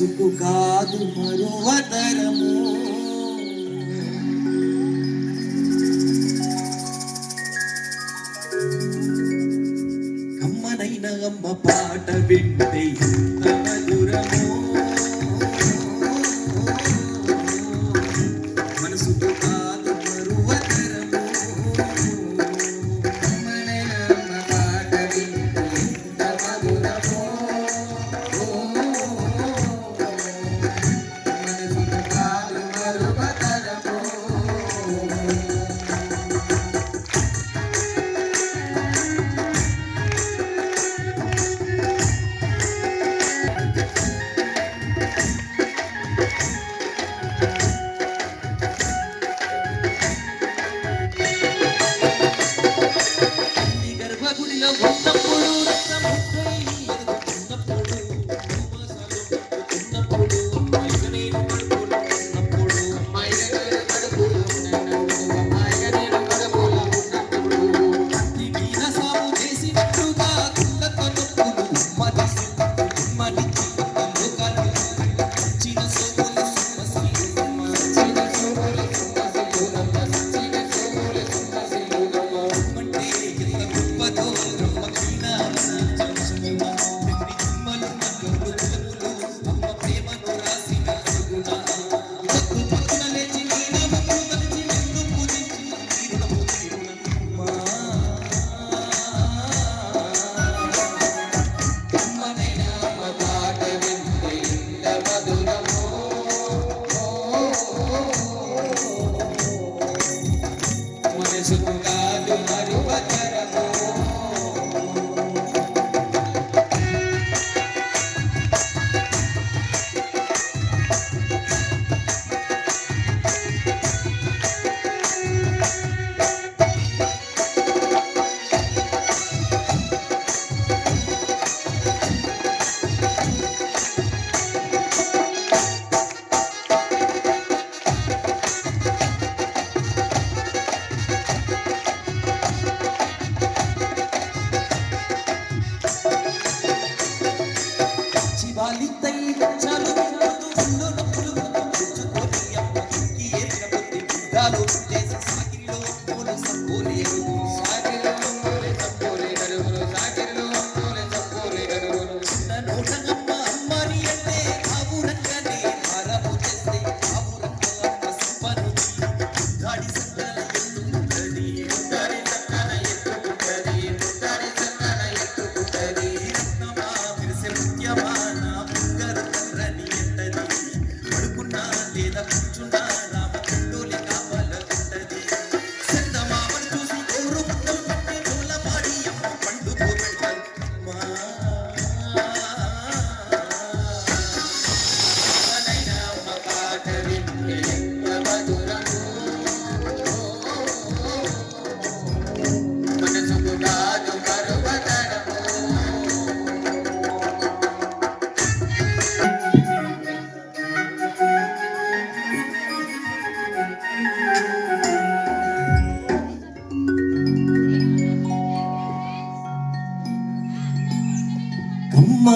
sepulcado, Maria.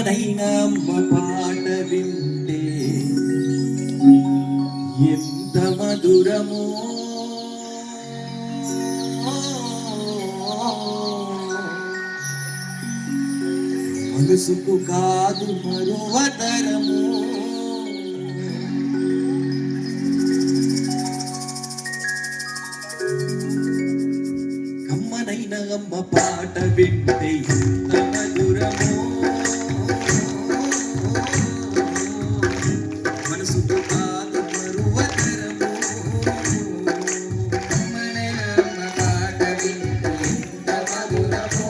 ఎవరైనా పాట వింటే ఎంత మధురమో మనసుకు కాదు మరువ Madura,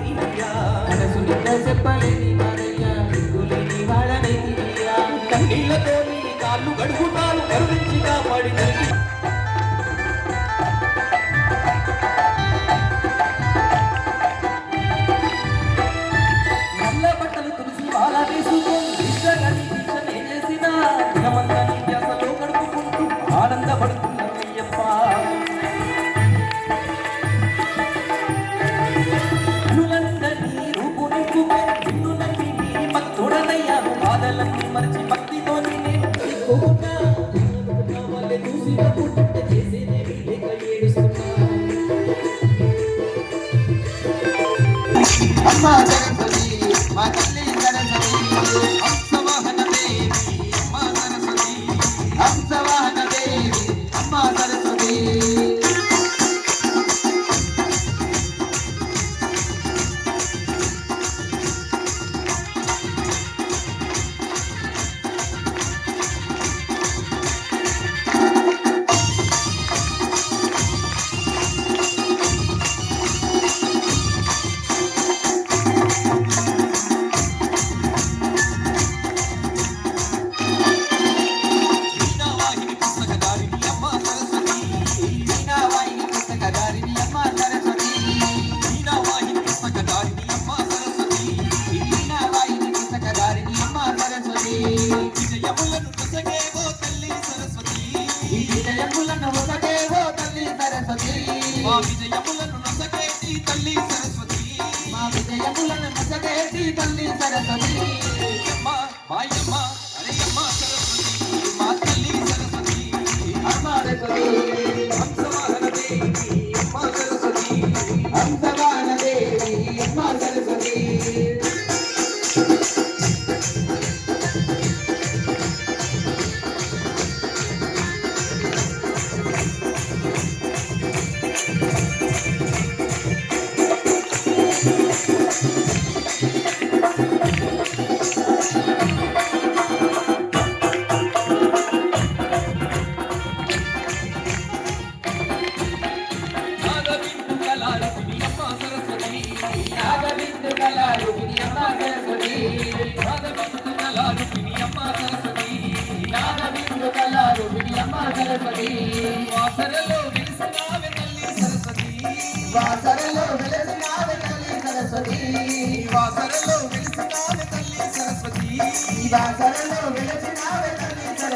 కడుగుతాను కరుణించి కాపాడిన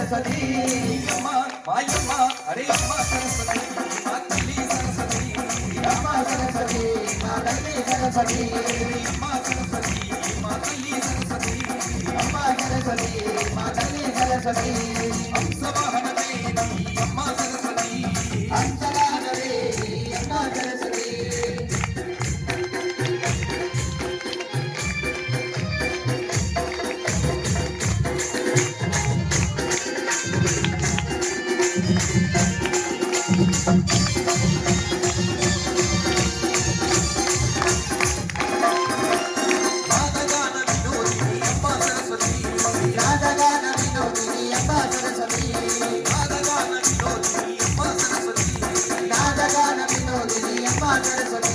సరస్వతి అమ్మ మాయమ్మ అరే అమ్మ సరస్వతి మా తల్లి సరస్వతి అమ్మ సరస్వతి మా తల్లి సరస్వతి అమ్మ సరస్వతి Amen.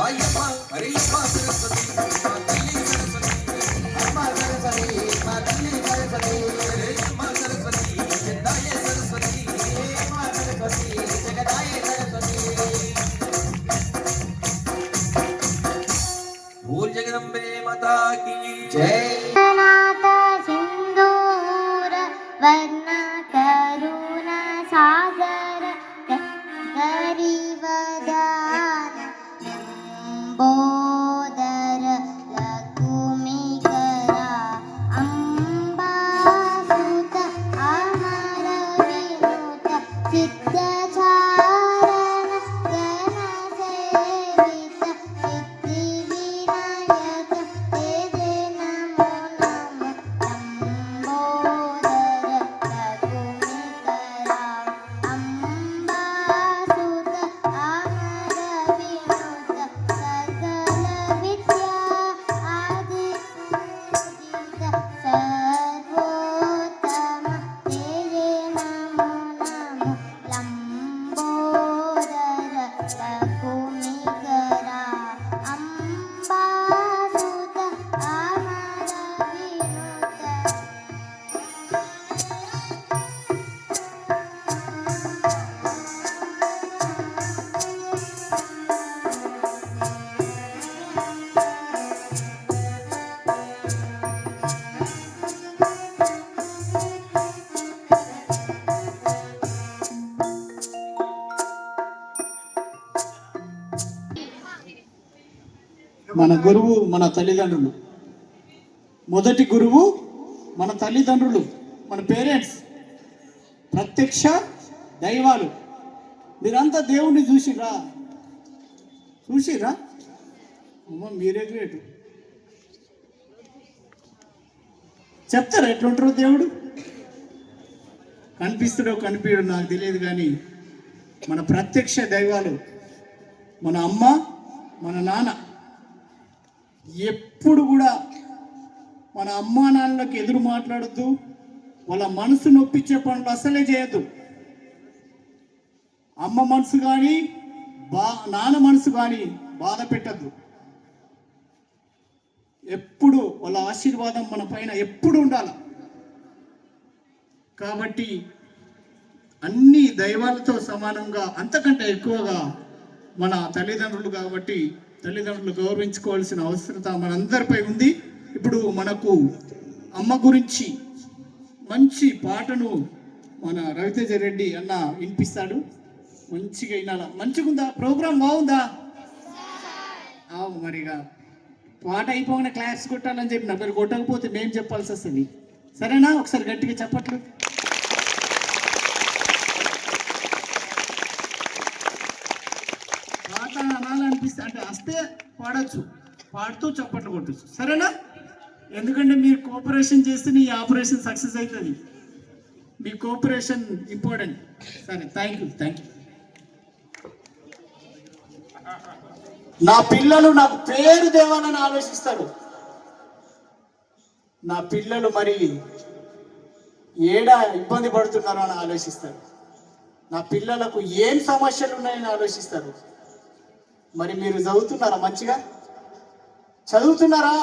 Vaiyappa, Parishma మన గురువు మన తల్లిదండ్రులు. మొదటి గురువు మన తల్లిదండ్రులు. మన పేరెంట్స్. ప్రత్యక్ష దైవాలు. మీరంతా దేవుణ్ణి చూసిరా చూసిరా అమ్మ మీరే గ్రేట్. చెప్తారా ఎట్లుంటారో దేవుడు? కనిపిస్తుడో కనిపించడో నాకు తెలియదు కానీ మన ప్రత్యక్ష దైవాలు. మన అమ్మ మన నాన్న. ఎప్పుడు కూడా మన అమ్మా నాన్నలకు ఎదురు మాట్లాడద్దు. వాళ్ళ మనసు నొప్పించే పనులు అసలే చేయొద్దు. అమ్మ మనసు కానీ బా నాన్న మనసు కానీ బాధ పెట్టద్దు. ఎప్పుడు వాళ్ళ ఆశీర్వాదం మన పైన ఎప్పుడు ఉండాలి. కాబట్టి అన్ని దైవాలతో సమానంగా అంతకంటే ఎక్కువగా మన తల్లిదండ్రులు కాబట్టి తల్లిదండ్రులు గౌరవించుకోవాల్సిన అవసరత మనందరిపై ఉంది. ఇప్పుడు మనకు అమ్మ గురించి మంచి పాటను మన రవితేజ రెడ్డి అన్న వినిపిస్తాడు. మంచిగా వినాల? మంచిగుందా? ప్రోగ్రామ్ బాగుందా? అవు మరిగా. పాట అయిపోగానే క్లాస్ కొట్టాలని చెప్పిన మీరు కొట్టకపోతే మేము చెప్పాల్సి వస్తుంది. సరేనా? ఒకసారి గట్టిగా చెప్పట్లు. పాట అనాలనిపిస్తే అంటే వస్తే పాడచ్చు. పాడుతూ చప్పట్లు కొట్టచ్చు. సరేనా? ఎందుకంటే మీరు కోఆపరేషన్ చేస్తే నీ ఆపరేషన్ సక్సెస్ అవుతుంది. మీ కోఆపరేషన్ ఇంపార్టెంట్ సరే థ్యాంక్ యూ థ్యాంక్ యూ నా పిల్లలు నాకు పేరు దేవాలని ఆలోచిస్తారు. నా పిల్లలు మరి ఏడా ఇబ్బంది పడుతున్నారో అని ఆలోచిస్తారు. నా పిల్లలకు ఏం సమస్యలు ఉన్నాయని ఆలోచిస్తారు. మరి మీరు చదువుతున్నారా మంచిగా? చదువుతున్నారా?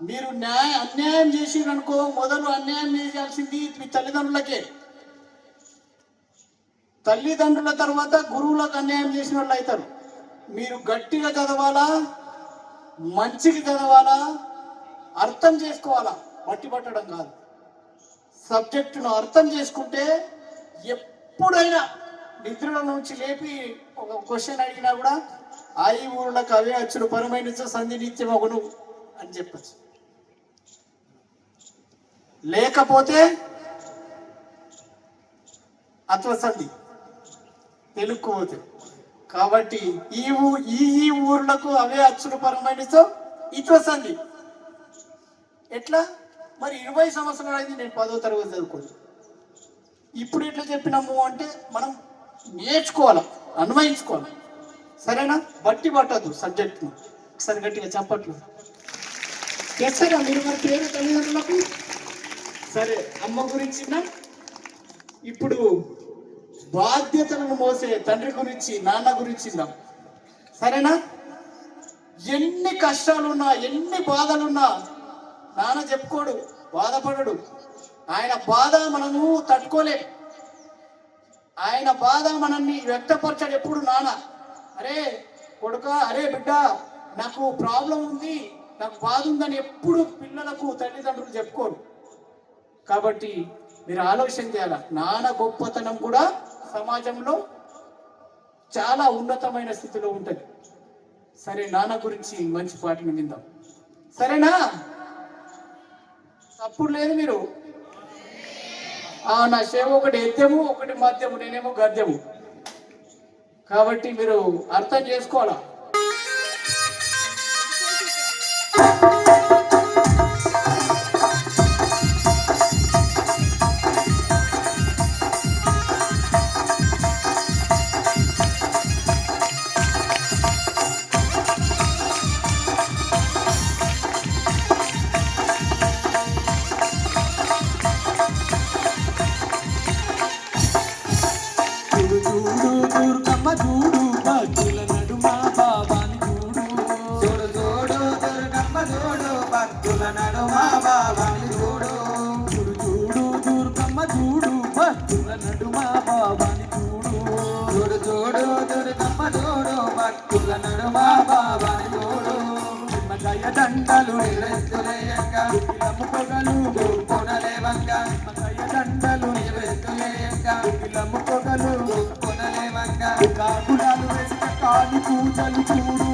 మీరు న్యాయ అన్యాయం చేసిరనుకో మొదలు అన్యాయం చేయాల్సింది మీ తల్లిదండ్రులకే. తల్లిదండ్రుల తర్వాత గురువులకు అన్యాయం చేసిన వాళ్ళు అవుతారు. మీరు గట్టిగా చదవాలా? మంచిగా చదవాలా? అర్థం చేసుకోవాలా? బట్టి పట్టడం కాదు. సబ్జెక్టును అర్థం చేసుకుంటే ఎప్పుడైనా నిద్రల నుంచి లేపి ఒక క్వశ్చన్ అడిగినా కూడా ఆ ఈ ఊళ్ళకి అవే అచ్చుడు పరమైన సంధి నిత్యం ఒకను అని చెప్పచ్చు. లేకపోతే అత్వసంధి తెలుక్కుపోతే. కాబట్టి ఈ ఊ ఈ ఈ ఊర్లకు అవే అచ్చుడు ఇత్వ ఇత్వసంధి ఎట్లా? మరి ఇరవై సంవత్సరాలు అయింది నేను పదో తరగతి చదువుకోలేదు ఇప్పుడు ఎట్లా చెప్పినాము అంటే మనం నేర్చుకోవాలి అన్వయించుకోవాలి. సరేనా? బట్టి పట్టద్దు సబ్జెక్ట్ను. ఒకసారి గట్టిగా చెప్పట్లు చేస్తారా మీరు మరి పేరు తల్లిదండ్రులకు? సరే అమ్మ గురించిన? ఇప్పుడు బాధ్యతలను మోసే తండ్రి గురించి నాన్న గురించిందాం సరేనా? ఎన్ని కష్టాలున్నా ఎన్ని బాధలున్నా నాన్న చెప్పుకోడు బాధపడడు. ఆయన బాధ మనము తట్టుకోలేం. ఆయన బాధ మనల్ని వ్యక్తపరచాడు ఎప్పుడు నాన్న. అరే కొడుక అరే బిడ్డ నాకు ప్రాబ్లం ఉంది నాకు బాధ ఉందని ఎప్పుడు పిల్లలకు తల్లిదండ్రులు చెప్పుకోరు. కాబట్టి మీరు ఆలోచన చేయాల? నాన్న గొప్పతనం కూడా సమాజంలో చాలా ఉన్నతమైన స్థితిలో ఉంటుంది. సరే నాన్న గురించి మంచి పాటను విందాం. సరేనా? తప్పుడు లేదు మీరు. నా సేవ ఒకటి ఎత్తెము ఒకటి మధ్యము నేనేమో గద్యము. కాబట్టి మీరు అర్థం చేసుకోవాలా? దుర్గమ్మ చూడు భక్తుల నడుమ బాబాని చూడు నిమ్మకాయ దండలు నిలెత్తులేయంగా. నిలము పొగలు కొనలేవంగా. నిమ్మకాయ దండలు నిలెత్తులేయంగా. నిలము పొగలు కొనలేవంగా. కాకులాలు వేసిన కాలు పూజలు చూడు.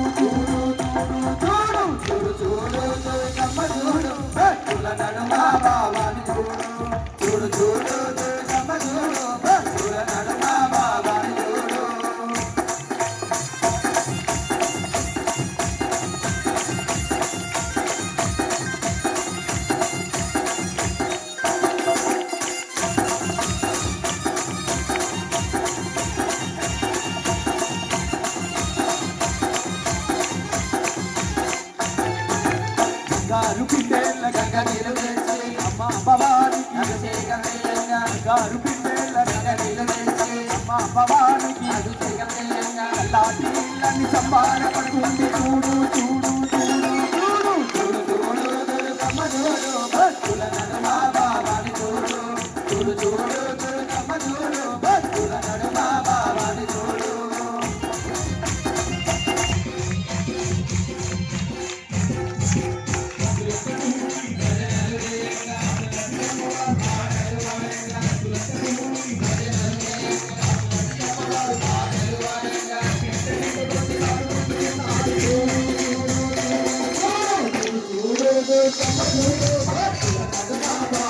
నీళ్ళు తెచ్చి అమ్మ అమ్మవారికి అభిషేకం చేయంగా గారు పిల్లల నీళ్ళు తెచ్చి అమ్మ అమ్మవారికి అభిషేకం చేయంగా అల్లాటి నీళ్ళని సంబారపడుతుంది చూడు చూడు చూడు చూడు చూడు చూడు చూడు చూడు చూడు చూడు చూడు I'm gonna go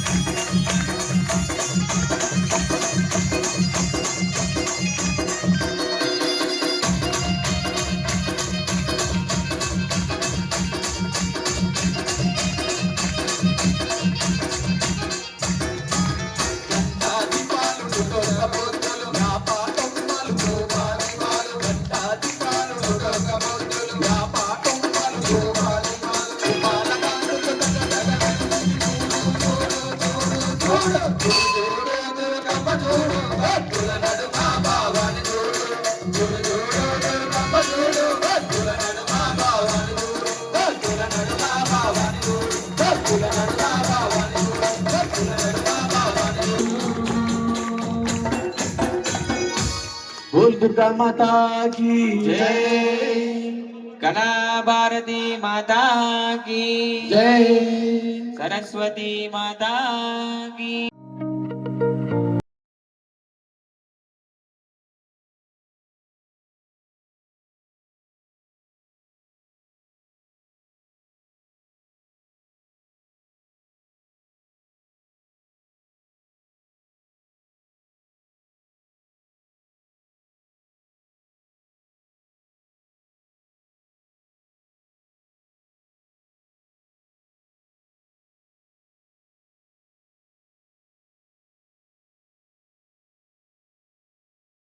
దుర్గా మాతాకి కళా భారతి మాతాకి జై సరస్వతి మాతాకి